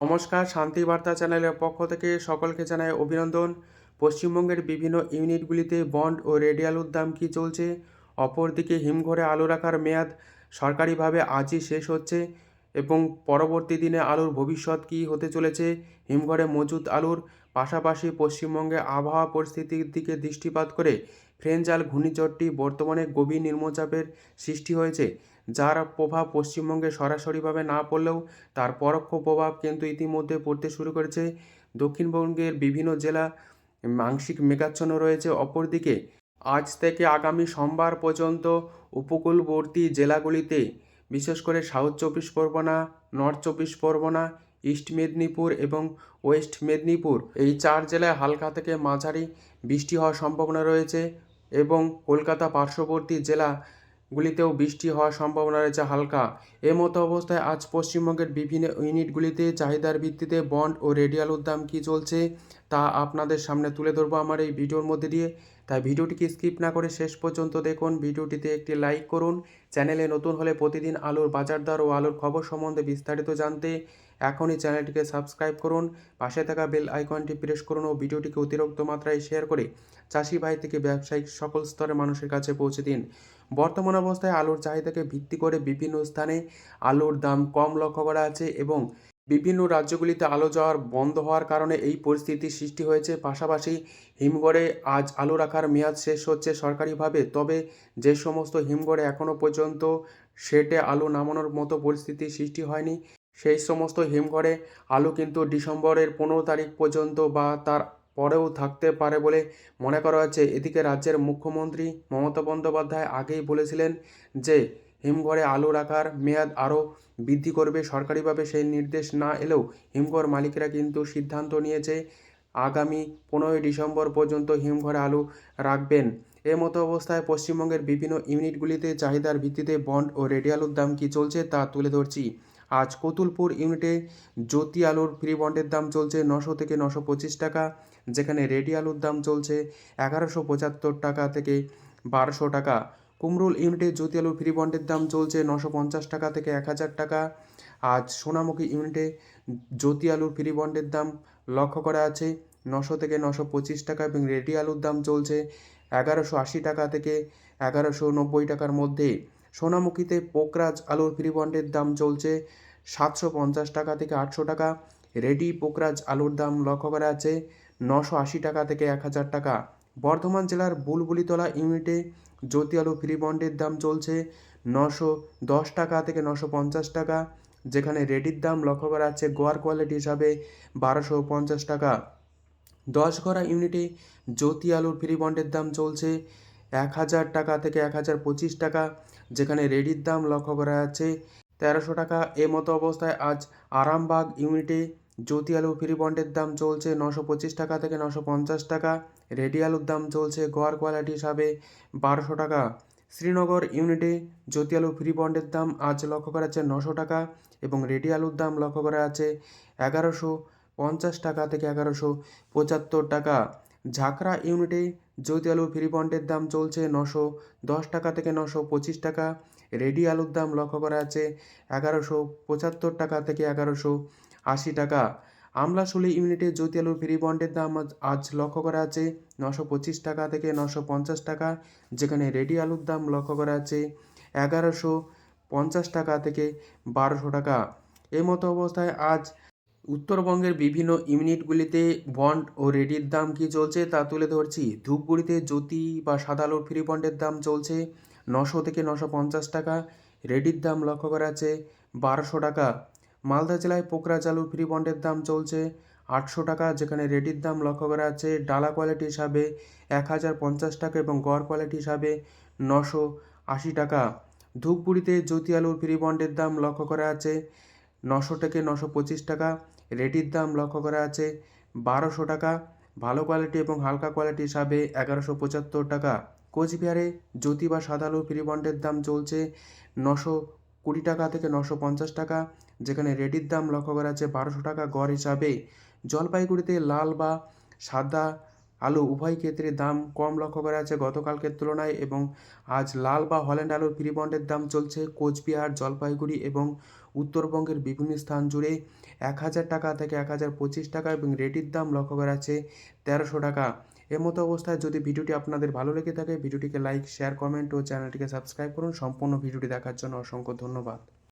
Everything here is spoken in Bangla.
নমস্কার শান্তিবার্তা চ্যানেলের পক্ষ থেকে সকলকে জানাই অভিনন্দন। পশ্চিমবঙ্গের বিভিন্ন ইউনিটগুলিতে বন্ড ও রেডিয়ালুর দাম কী চলছে? অপরদিকে হিমঘরে আলু রাখার মেয়াদ সরকারিভাবে আজই শেষ হচ্ছে এবং পরবর্তী দিনে আলুর ভবিষ্যৎ কী হতে চলেছে? হিমঘরে মজুদ আলুর পাশাপাশি পশ্চিমবঙ্গে আবহাওয়া পরিস্থিতির দিকে দৃষ্টিপাত করে ফ্রেঞ্চ ফ্রেঞ্জাল ঘূর্ণিঝড়টি বর্তমানে গভীর নিম্নচাপের সৃষ্টি হয়েছে। যার প্রভাব পশ্চিমবঙ্গে সরাসরিভাবে না পড়লেও তার পরোক্ষ প্রভাব কিন্তু ইতিমধ্যে পড়তে শুরু করেছে। দক্ষিণবঙ্গের বিভিন্ন জেলা আংশিক মেঘাচ্ছন্ন রয়েছে। অপরদিকে আজ থেকে আগামী সোমবার পর্যন্ত উপকূলবর্তী জেলাগুলিতে, বিশেষ করে সাউথ চব্বিশ পরগনা, নর্থ চব্বিশ পরগনা, ইস্ট মেদিনীপুর এবং ওয়েস্ট মেদিনীপুর, এই চার জেলায় হালকা থেকে মাঝারি বৃষ্টি হওয়ার সম্ভাবনা রয়েছে এবং কলকাতা পার্শ্ববর্তী জেলাগুলিতেও বৃষ্টি হওয়ার সম্ভাবনা রয়েছে হালকা। এ মতো অবস্থায় আজ পশ্চিমবঙ্গের বিভিন্ন ইউনিটগুলিতে চাহিদার ভিত্তিতে বন্ড ও রেডিয়ালুর দাম কী চলছে, তা আপনাদের সামনে তুলে ধরবো আমার এই ভিডিওর মধ্যে দিয়ে। তাই ভিডিওটিকে স্কিপ না করে শেষ পর্যন্ত দেখুন, ভিডিওটিতে একটি লাইক করুন। চ্যানেলে নতুন হলে প্রতিদিন আলুর বাজার দর ও আলুর খবর সম্বন্ধে বিস্তারিত জানতে এখনই চ্যানেলটিকে সাবস্ক্রাইব করুন, পাশে থাকা বেল আইকনটি প্রেস করুন ও ভিডিওটিকে অতিরিক্ত মাত্রায় শেয়ার করে চাষি ভাই থেকে ব্যবসায়িক সকল স্তরের মানুষের কাছে পৌঁছে দিন। বর্তমান অবস্থায় আলুর চাহিদাকে ভিত্তি করে বিভিন্ন স্থানে আলুর দাম কম লক্ষ্য করা আছে এবং বিভিন্ন রাজ্যগুলিতে আলো যাওয়ার বন্ধ হওয়ার কারণে এই পরিস্থিতি সৃষ্টি হয়েছে। পাশাপাশি হিমঘরে আজ আলু রাখার মেয়াদ শেষ হচ্ছে সরকারিভাবে, তবে যে সমস্ত হিমঘরে এখনও পর্যন্ত শেটে আলু নামানোর মতো পরিস্থিতির সৃষ্টি হয়নি। সেই সমস্ত হিমঘরে আলু কিন্তু ডিসেম্বরের পনেরো তারিখ পর্যন্ত বা তার পরেও থাকতে পারে বলে মনে করা হচ্ছে। এদিকে রাজ্যের মুখ্যমন্ত্রী মমতা বন্দ্যোপাধ্যায় আগেই বলেছিলেন যে, হিমঘরে আলু রাখার মেয়াদ আরও বৃদ্ধি করবে। সরকারিভাবে সেই নির্দেশ না এলেও হিমঘর মালিকেরা কিন্তু সিদ্ধান্ত নিয়েছে, আগামী পনেরোই ডিসেম্বর পর্যন্ত হিমঘরে আলু রাখবেন। এ মতো অবস্থায় পশ্চিমবঙ্গের বিভিন্ন ইউনিটগুলিতে চাহিদার ভিত্তিতে বন্ড ও রেডিয়ালুর দাম কী চলছে তা তুলে ধরছি। আজ কতুলপুর ইউনিটে জ্যোতি আলুর ফ্রি বন্ডের দাম চলছে নশো থেকে নশো পঁচিশ টাকা, যেখানে রেডি আলুর দাম চলছে এগারোশো পঁচাত্তর টাকা থেকে বারোশো টাকা। কুমরুল ইউনিটে জ্যোতি আলুর ফ্রি বন্ডের দাম চলছে নশো পঞ্চাশ টাকা থেকে এক হাজার টাকা। আজ সোনামুখী ইউনিটে জ্যোতি আলুর ফ্রি বন্ডের দাম লক্ষ্য করা আছে নশো থেকে নশো পঁচিশ টাকা এবং রেডি আলুর দাম চলছে এগারোশো আশি টাকা থেকে এগারোশো নব্বই টাকার মধ্যে। সোনামুখীতে পোকরাজ আলুর ফ্রি বন্ডের দাম চলছে সাতশো পঞ্চাশ টাকা থেকে আটশো টাকা। রেডি পোকরাজ আলুর দাম লক্ষ্য করা আছে নশো আশি টাকা থেকে এক হাজার টাকা। বর্ধমান জেলার বুলবুলিতলা ইউনিটে জ্যোতি আলু ফ্রি বন্ডের দাম চলছে নশো দশ টাকা থেকে নশো পঞ্চাশ টাকা, যেখানে রেডির দাম লক্ষ্য করা যাচ্ছে গোয়ার কোয়ালিটি হিসাবে বারোশো পঞ্চাশ টাকা। দশ গড়া ইউনিটে জ্যোতি আলুর ফ্রি বন্ডের দাম চলছে এক হাজার টাকা থেকে এক হাজার পঁচিশ টাকা যেখানে রেডির দাম লক্ষ্য করা যাচ্ছে তেরোশো টাকা। এ মতো অবস্থায় আজ আরামবাগ ইউনিটে জ্যোতি আলু ফ্রি বন্ডের দাম চলছে নশো পঁচিশ টাকা থেকে নশো পঞ্চাশ টাকা। রেডি আলুর দাম চলছে গোয়ার কোয়ালিটি হিসাবে বারোশো টাকা। শ্রীনগর ইউনিটে জ্যোতি আলু ফ্রি বন্ডের দাম আজ লক্ষ্য করা যাচ্ছে নশো টাকা এবং রেডি আলুর দাম লক্ষ্য করা যাচ্ছে এগারোশো পঞ্চাশ টাকা থেকে এগারোশো পঁচাত্তর টাকা। ঝাঁকড়া ইউনিটে জ্যোতি আলু ফ্রি বন্ডের দাম চলছে নশো দশ টাকা থেকে নশো পঁচিশ টাকা। রেডি আলুর দাম লক্ষ্য করা আছে এগারোশো পঁচাত্তর টাকা থেকে এগারোশো আশি টাকা। আমলাশুলি ইউনিটে জ্যোতি আলুর ফ্রি বন্ডের দাম আজ লক্ষ্য করা আছে নশো পঁচিশ টাকা থেকে নশো পঞ্চাশ টাকা, যেখানে রেডি আলুর দাম লক্ষ্য করা আছে এগারোশো পঞ্চাশ টাকা থেকে বারোশো টাকা। এই মতো অবস্থায় আজ উত্তরবঙ্গের বিভিন্ন ইউনিটগুলিতে বন্ড ও রেডির দাম কী চলছে তা তুলে ধরছি। ধূপগুড়িতে জ্যোতি বা সাদা আলুর ফ্রি বন্ডের দাম চলছে নশো থেকে নশো পঞ্চাশ টাকা। রেডির দাম লক্ষ্য করা আছে বারোশো টাকা। মালদা জেলায় পোকরা আলুর ফ্রি বন্ডের দাম চলছে আটশো টাকা, যেখানে রেডির দাম লক্ষ্য করা আছে ডালা কোয়ালিটি হিসাবে এক হাজার পঞ্চাশ টাকা এবং গড় কোয়ালিটি হিসাবে নশো আশি টাকা। ধূপগুড়িতে জ্যোতি আলুর ফ্রি বন্ডের দাম লক্ষ্য করা আছে নশো থেকে নশো পঁচিশ টাকা। রেডির দাম লক্ষ্য করা আছে বারোশো টাকা, ভালো কোয়ালিটি এবং হালকা কোয়ালিটি হিসাবে এগারোশো পঁচাত্তর টাকা। কোচবিহারে জ্যোতি বা সাদা আলু ফ্রি বন্ডের দাম চলছে নশো কুড়ি টাকা থেকে নশো পঞ্চাশ টাকা, যেখানে রেডির দাম লক্ষ্য করা আছে বারোশো টাকা গড় হিসাবে। জলপাইগুড়িতে লাল বা সাদা আলু উভয় ক্ষেত্রে দাম কম লক্ষ্য করা আছে গতকালকের তুলনায় এবং আজ লাল বা হল্যান্ড আলুর ফ্রি বন্ডের দাম চলছে কোচবিহার, জলপাইগুড়ি এবং উত্তরবঙ্গের বিভিন্ন স্থান জুড়ে এক হাজার টাকা থেকে এক হাজার পঁচিশ টাকা এবং রেডির দাম লক্ষ্য করা যাচ্ছে তেরোশো টাকা। এর মতো অবস্থায় যদি ভিডিওটি আপনাদের ভালো লেগে থাকে, ভিডিওটিকে লাইক, শেয়ার, কমেন্ট ও চ্যানেলটিকে সাবস্ক্রাইব করুন। সম্পূর্ণ ভিডিওটি দেখার জন্য অসংখ্য ধন্যবাদ।